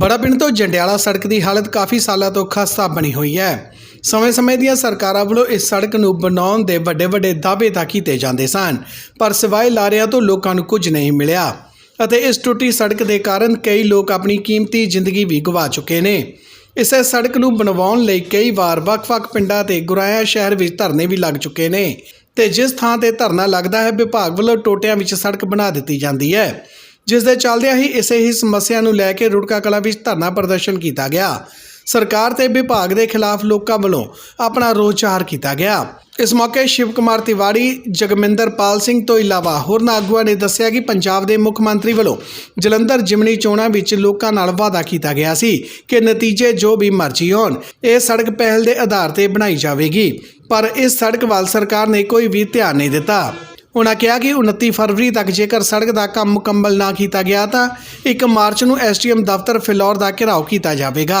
ਬੜਾ ਪਿੰਡ ਤੋਂ ਜੰਡਿਆਲਾ ਸੜਕ ਦੀ ਹਾਲਤ ਕਾਫੀ ਸਾਲਾਂ ਤੋਂ ਖਸਤਾ ਬਣੀ ਹੋਈ ਹੈ। ਸਮੇਂ-ਸਮੇਂ ਦੀਆਂ ਸਰਕਾਰਾਂ ਵੱਲੋਂ ਇਸ ਸੜਕ ਨੂੰ ਬਣਾਉਣ ਦੇ ਵੱਡੇ-ਵੱਡੇ ਦਾਅਵੇ ਤਾਂ ਕੀਤੇ ਜਾਂਦੇ ਸਨ, ਪਰ ਸਿਵਾਏ ਲਾਰਿਆਂ ਤੋਂ ਲੋਕਾਂ ਨੂੰ ਕੁਝ ਨਹੀਂ ਮਿਲਿਆ। ਅਤੇ ਇਸ ਟੁੱਟੀ ਸੜਕ ਦੇ ਕਾਰਨ ਕਈ ਲੋਕ ਆਪਣੀ ਕੀਮਤੀ ਜ਼ਿੰਦਗੀ ਵੀ ਗਵਾ ਚੁੱਕੇ ਨੇ। ਇਸੇ ਸੜਕ ਨੂੰ ਬਣਵਾਉਣ ਲਈ ਕਈ ਵਾਰ ਵੱਖ-ਵੱਖ ਪਿੰਡਾਂ ਤੇ ਗੁਰਾਇਆ ਸ਼ਹਿਰ ਵਿੱਚ ਧਰਨੇ ਵੀ ਲੱਗ ਚੁੱਕੇ ਨੇ। ਤੇ ਜਿਸ ਥਾਂ ਤੇ ਧਰਨਾ ਲੱਗਦਾ ਹੈ, ਵਿਭਾਗ ਵੱਲੋਂ ਟੋਟਿਆਂ ਵਿੱਚ ਸੜਕ ਬਣਾ ਦਿੱਤੀ ਜਾਂਦੀ ਹੈ। ਜਿਸ ਦੇ ਚੱਲਦਿਆਂ ਹੀ ਇਸੇ ਹੀ ਸਮੱਸਿਆ ਨੂੰ ਲੈ ਕੇ ਰੁੜਕਾ ਕਲਾ ਵਿੱਚ ਧਰਨਾ ਪ੍ਰਦਰਸ਼ਨ ਕੀਤਾ ਗਿਆ। ਸਰਕਾਰ ਤੇ ਵਿਭਾਗ ਦੇ ਖਿਲਾਫ ਲੋਕਾਂ ਵੱਲੋਂ ਆਪਣਾ ਰੋਸ ਜ਼ਾਹਰ ਕੀਤਾ ਗਿਆ। ਇਸ ਮੌਕੇ ਸ਼ਿਵ ਕੁਮਾਰ ਤਿਵਾੜੀ ਜਗਮਿੰਦਰਪਾਲ ਸਿੰਘ ਤੋਂ ਇਲਾਵਾ ਹੋਰਨਾਂ ਆਗੂਆਂ ਨੇ ਦੱਸਿਆ ਕਿ ਪੰਜਾਬ ਦੇ ਮੁੱਖ ਮੰਤਰੀ ਵੱਲੋਂ ਜਲੰਧਰ ਜਿਮਨੀ ਚੋਣਾਂ ਵਿੱਚ ਲੋਕਾਂ ਨਾਲ ਵਾਅਦਾ ਕੀਤਾ ਗਿਆ ਸੀ ਕਿ ਨਤੀਜੇ ਜੋ ਵੀ ਮਰਜ਼ੀ ਹੋਣ, ਇਹ ਸੜਕ ਪਹਿਲ ਦੇ ਆਧਾਰ ਤੇ ਬਣਾਈ ਜਾਵੇਗੀ। ਪਰ ਇਸ ਸੜਕ ਵੱਲ ਸਰਕਾਰ ਨੇ ਕੋਈ ਵੀ ਧਿਆਨ ਨਹੀਂ ਦਿੱਤਾ। ਉਨ੍ਹਾਂ ਕਿਹਾ ਕਿ 29 ਫਰਵਰੀ ਤੱਕ ਜੇਕਰ ਸੜਕ ਦਾ ਕੰਮ ਮੁਕੰਮਲ ਨਾ ਕੀਤਾ ਗਿਆ ਤਾਂ 1 ਮਾਰਚ ਨੂੰ ਐਸਟੀਐਮ ਦਫ਼ਤਰ ਫਿਲੌਰ ਦਾ ਘਿਰਾਓ ਕੀਤਾ ਜਾਵੇਗਾ।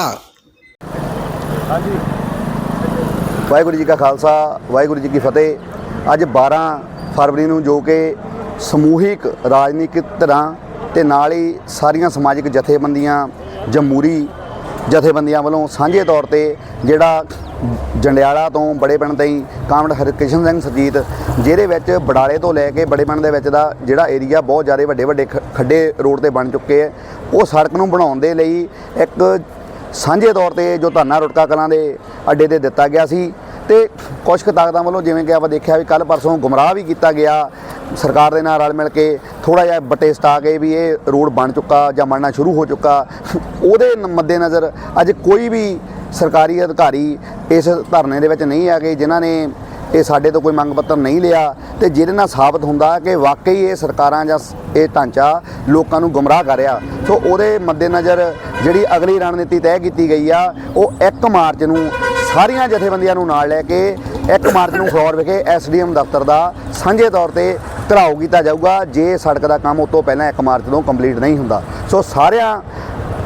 ਵਾਹਿਗੁਰੂ ਜੀ ਕਾ ਖਾਲਸਾ, ਵਾਹਿਗੁਰੂ ਜੀ ਕੀ ਫਤਿਹ। ਅੱਜ 12 ਫਰਵਰੀ ਨੂੰ ਜੋ ਕਿ ਸਮੂਹਿਕ, ਰਾਜਨੀਤਿਕ ਧਿਰਾਂ ਤੇ ਨਾਲ ਹੀ ਸਾਰੀਆਂ ਸਮਾਜਿਕ ਜਥੇਬੰਦੀਆਂ ਜਮਹੂਰੀ ਜਥੇਬੰਦੀਆਂ ਵੱਲੋਂ ਸਾਂਝੇ ਤੌਰ ਤੇ ਜਿਹੜਾ ਜੰਡਿਆਲਾ ਤੋਂ ਬੜੇ ਪਿੰਡ ਤਾਈਂ ਕਾਮਰਡ ਹਰਕ੍ਰਿਸ਼ਨ ਸਿੰਘ ਸਰਜੀਤ, ਜਿਹਦੇ ਵਿੱਚ ਬਡਾਲੇ ਤੋਂ ਲੈ ਕੇ ਬੜੇ ਪਿੰਡ ਦੇ ਵਿੱਚ ਦਾ ਜਿਹੜਾ ਏਰੀਆ ਬਹੁਤ ਜ਼ਿਆਦਾ ਵੱਡੇ ਵੱਡੇ ਖ- ਖੱਡੇ ਰੋਡ ਤੇ ਬਣ ਚੁੱਕੇ ਹੈ ਉਹ ਸੜਕ ਨੂੰ ਬਣਾਉਣ ਦੇ ਲਈ ਇੱਕ ਸਾਂਝੇ ਤੌਰ ਤੇ ਜੋ ਧਰਨਾ ਰੁੜਕਾ ਕਲਾਂ ਦੇ ਅੱਡੇ ਤੇ ਦਿੱਤਾ ਗਿਆ ਸੀ ਤੇ ਕੁਝ ਕੁ ਤਾਕਤਾਂ ਵੱਲੋਂ ਜਿਵੇਂ ਕਿ ਆਪਾਂ ਦੇਖਿਆ ਵੀ ਕੱਲ ਪਰਸੋਂ ਗੁੰਮਰਾਹ ਵੀ ਕੀਤਾ ਗਿਆ। ਸਰਕਾਰ ਦੇ ਨਾਲ ਰਲ ਮਿਲ ਕੇ ਥੋੜਾ ਜਿਹਾ ਬਟੇ ਸਟਾ ਕੇ ਵੀ ਇਹ ਰੋਡ ਬਣ ਚੁੱਕਾ ਜਾਂ ਬਣਨਾ ਸ਼ੁਰੂ ਹੋ ਚੁੱਕਾ। ਉਹਦੇ ਨ- ਮੱਦੇਨਜ਼ਰ ਅੱਜ ਕੋਈ ਵੀ ਸਰਕਾਰੀ ਅਧਿਕਾਰੀ ਇਸ ਧਰਨੇ ਦੇ ਵਿੱਚ ਨਹੀਂ ਆ ਗਏ, ਜਿਨ੍ਹਾਂ ਨੇ ਇਹ ਸਾਡੇ ਤੋਂ ਕੋਈ ਮੰਗ ਪੱਤਰ ਨਹੀਂ ਲਿਆ ਤੇ ਜਿਹਦੇ ਨਾਲ ਸਾਬਤ ਹੁੰਦਾ ਕਿ ਵਾਕਈ ਇਹ ਸਰਕਾਰਾਂ ਜਾਂ ਇਹ ਢਾਂਚਾ ਲੋਕਾਂ ਨੂੰ ਗੁੰਮਰਾਹ ਕਰ ਰਿਹਾ। ਸੋ ਉਹਦੇ ਮੱਦੇਨਜ਼ਰ ਜਿਹੜੀ ਅਗਲੀ ਰਣਨੀਤੀ ਤੈਅ ਕੀਤੀ ਗਈ ਆ, ਉਹ 1 ਮਾਰਚ ਨੂੰ ਸਾਰੀਆਂ ਜਥੇਬੰਦੀਆਂ ਨੂੰ ਨਾਲ ਲੈ ਕੇ 1 ਮਾਰਚ ਨੂੰ ਫਲੋਰ ਵਿਖੇ ਐਸਡੀਐਮ ਦਫ਼ਤਰ ਦਾ ਸਾਂਝੇ ਤੌਰ ਤੇ ਘਰਾਓ ਕੀਤਾ ਜਾਊਗਾ, ਜੇ ਸੜਕ ਦਾ ਕੰਮ ਉਸ ਤੋਂ ਪਹਿਲਾਂ 1 ਮਾਰਚ ਤੋਂ ਕੰਪਲੀਟ ਨਹੀਂ ਹੁੰਦਾ। ਸੋ ਸਾਰਿਆਂ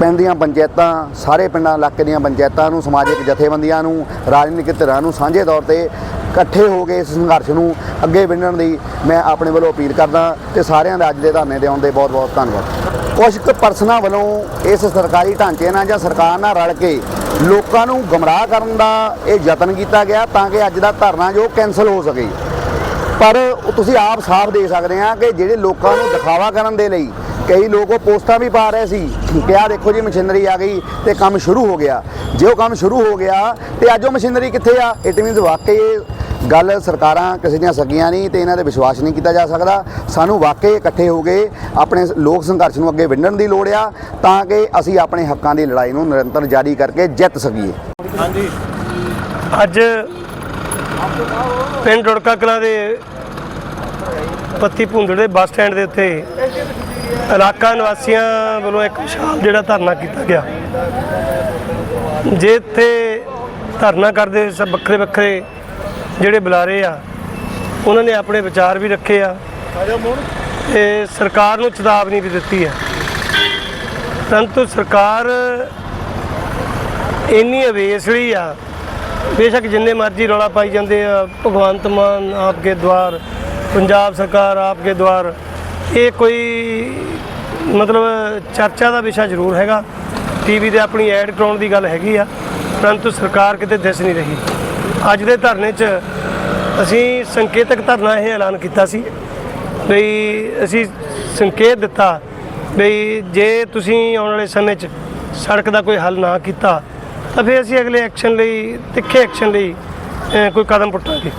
ਪਿੰਡ ਦੀਆਂ ਪੰਚਾਇਤਾਂ, ਸਾਰੇ ਪਿੰਡਾਂ, ਇਲਾਕੇ ਦੀਆਂ ਪੰਚਾਇਤਾਂ ਨੂੰ, ਸਮਾਜਿਕ ਜਥੇਬੰਦੀਆਂ ਨੂੰ, ਰਾਜਨੀਤਿਕ ਧਿਰਾਂ ਨੂੰ ਸਾਂਝੇ ਤੌਰ ਤੇ ਇਕੱਠੇ ਹੋ ਕੇ ਇਸ ਸੰਘਰਸ਼ ਨੂੰ ਅੱਗੇ ਵਧਣ ਦੀ ਮੈਂ ਆਪਣੇ ਵੱਲੋਂ ਅਪੀਲ ਕਰਦਾ ਤੇ ਸਾਰਿਆਂ ਦਾ ਅੱਜ ਦੇ ਧਰਨੇ ਤੇ ਆਉਣ ਦੇ ਬਹੁਤ ਬਹੁਤ ਧੰਨਵਾਦ। ਕੁਝ ਕੁ ਪਰਸਨਾਂ ਵੱਲੋਂ ਇਸ ਸਰਕਾਰੀ ਢਾਂਚੇ ਨਾਲ ਜਾਂ ਸਰਕਾਰ ਨਾਲ ਰਲ ਕੇ ਲੋਕਾਂ ਨੂੰ ਗਮਰਾਹ ਕਰਨ ਦਾ ਇਹ ਯਤਨ ਕੀਤਾ ਗਿਆ ਤਾਂ ਕਿ ਅੱਜ ਦਾ ਧਰਨਾ ਜੋ ਕੈਨਸਲ ਹੋ ਸਕੇ। ਪਰ ਤੁਸੀਂ ਆਪ ਸਾਫ਼ ਦੇ ਸਕਦੇ ਆ ਕਿ ਜਿਹੜੇ ਲੋਕਾਂ ਨੂੰ ਦਿਖਾਵਾ ਕਰਨ ਦੇ ਲਈ ਕਈ ਲੋਕ ਉਹ ਪੋਸਟਾਂ ਵੀ ਪਾ ਰਹੇ ਸੀ ਕਿ ਆਹ ਦੇਖੋ ਜੀ ਮਸ਼ੀਨਰੀ ਆ ਗਈ ਤੇ ਕੰਮ ਸ਼ੁਰੂ ਹੋ ਗਿਆ। ਜੇ ਉਹ ਕੰਮ ਸ਼ੁਰੂ ਹੋ ਗਿਆ ਤੇ ਅੱਜ ਉਹ ਮਸ਼ੀਨਰੀ ਕਿੱਥੇ ਆ? ਇਟ ਮੀਨਸ ਵਾਕਈ ਗੱਲ ਸਰਕਾਰਾਂ ਕਿਸੇ ਦੀਆਂ ਸਕੀਆਂ ਨਹੀਂ ਤੇ ਇਹਨਾਂ ਤੇ ਵਿਸ਼ਵਾਸ ਨਹੀਂ ਕੀਤਾ ਜਾ ਸਕਦਾ। ਸਾਨੂੰ ਵਾਕਈ ਇਕੱਠੇ ਹੋ ਕੇ ਆਪਣੇ ਲੋਕ ਸੰਘਰਸ਼ ਨੂੰ ਅੱਗੇ ਵੰਡਣ ਦੀ ਲੋੜ ਆ ਤਾਂ ਕਿ ਅਸੀਂ ਆਪਣੇ ਹੱਕਾਂ ਦੀ ਲੜਾਈ ਨੂੰ ਨਿਰੰਤਰ ਜਾਰੀ ਕਰਕੇ ਜਿੱਤ ਸਕੀਏ। ਹਾਂਜੀ। ਅੱਜ ਪਿੰਡ ਰੁੜਕਾ ਕਲਾਂ ਦੇ ਪੱਤੀ ਭੁੰਦੜ ਦੇ ਬੱਸ ਸਟੈਂਡ ਦੇ ਉੱਤੇ ਇਲਾਕਾ ਨਿਵਾਸੀਆਂ ਵੱਲੋਂ ਇੱਕ ਵਿਸ਼ਾਲ ਜਿਹੜਾ ਧਰਨਾ ਕੀਤਾ ਗਿਆ। ਜੇ ਇੱਥੇ ਧਰਨਾ ਕਰਦੇ ਸਭ ਵੱਖਰੇ ਵੱਖਰੇ ਜਿਹੜੇ ਬੁਲਾਰੇ ਆ, ਉਹਨਾਂ ਨੇ ਆਪਣੇ ਵਿਚਾਰ ਵੀ ਰੱਖੇ ਆ ਤੇ ਸਰਕਾਰ ਨੂੰ ਚੇਤਾਵਨੀ ਵੀ ਦਿੱਤੀ ਹੈ ਪਰੰਤੂ ਸਰਕਾਰ ਇੰਨੀ ਅਵੇਸਲੀ ਆ, ਬੇਸ਼ੱਕ ਜਿੰਨੇ ਮਰਜ਼ੀ ਰੌਲਾ ਪਾਈ ਜਾਂਦੇ ਆ, ਭਗਵੰਤ ਮਾਨ ਆਪਕੇ ਦਵਾਰ, ਪੰਜਾਬ ਸਰਕਾਰ ਆਪਕੇ ਦਵਾਰ ਇਹ ਕੋਈ ਮਤਲਬ ਚਰਚਾ ਦਾ ਵਿਸ਼ਾ ਜ਼ਰੂਰ ਹੈਗਾ। ਟੀਵੀ ਤੇ ਆਪਣੀ ਐਡ ਕਰਾਉਣ ਦੀ ਗੱਲ ਹੈਗੀ ਆ, ਪਰੰਤੂ ਸਰਕਾਰ ਕਿਤੇ ਦਿਸ ਨਹੀਂ ਰਹੀ। ਅੱਜ ਦੇ ਧਰਨੇ 'ਚ ਅਸੀਂ ਸੰਕੇਤਕ ਧਰਨਾ ਇਹ ਐਲਾਨ ਕੀਤਾ ਸੀ ਵੀ ਅਸੀਂ ਸੰਕੇਤ ਦਿੱਤਾ ਵੀ ਜੇ ਤੁਸੀਂ ਆਉਣ ਵਾਲੇ ਸਮੇਂ 'ਚ ਸੜਕ ਦਾ ਕੋਈ ਹੱਲ ਨਾ ਕੀਤਾ, ਤਾਂ ਫਿਰ ਅਸੀਂ ਅਗਲੇ ਐਕਸ਼ਨ ਲਈ, ਤਿੱਖੇ ਐਕਸ਼ਨ ਲਈ ਕੋਈ ਕਦਮ ਪੁੱਟਾਂਗੇ।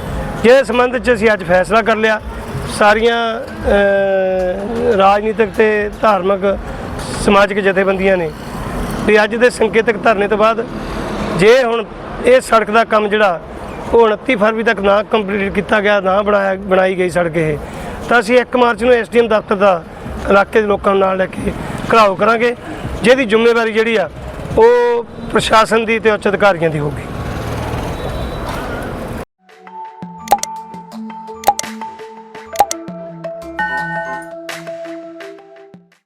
ਜਿਹਦੇ ਸੰਬੰਧ 'ਚ ਅਸੀਂ ਅੱਜ ਫੈਸਲਾ ਕਰ ਲਿਆ ਸਾਰੀਆਂ ਰਾਜਨੀਤਿਕ ਤੇ ਧਾਰਮਿਕ, ਸਮਾਜਿਕ ਜਥੇਬੰਦੀਆਂ ਨੇ। ਵੀ ਅੱਜ ਦੇ ਸੰਕੇਤਕ ਧਰਨੇ ਤੋਂ ਬਾਅਦ, ਜੇ ਹੁਣ ਇਹ ਸੜਕ ਦਾ ਕੰਮ ਜਿਹੜਾ, ਉਹ 29 ਫਰਵਰੀ ਤੱਕ ਨਾ ਕੰਪਲੀਟ ਕੀਤਾ ਗਿਆ, ਨਾ ਬਣਾਇਆ, ਬਣਾਈ ਗਈ ਸੜਕ ਇਹ, ਤਾਂ ਅਸੀਂ 1 ਮਾਰਚ ਨੂੰ ਐਸਡੀਐਮ ਦਫ਼ਤਰ ਦਾ ਇਲਾਕੇ ਦੇ ਲੋਕਾਂ ਨੂੰ ਨਾਲ ਲੈ ਕੇ ਘਰਾਓ ਕਰਾਂਗੇ, ਜਿਹਦੀ ਜ਼ਿੰਮੇਵਾਰੀ ਜਿਹੜੀ ਆ, ਉਹ ਪ੍ਰਸ਼ਾਸਨ ਦੀ ਤੇ ਉੱਚ ਅਧਿਕਾਰੀਆਂ ਦੀ ਹੋਊਗੀ।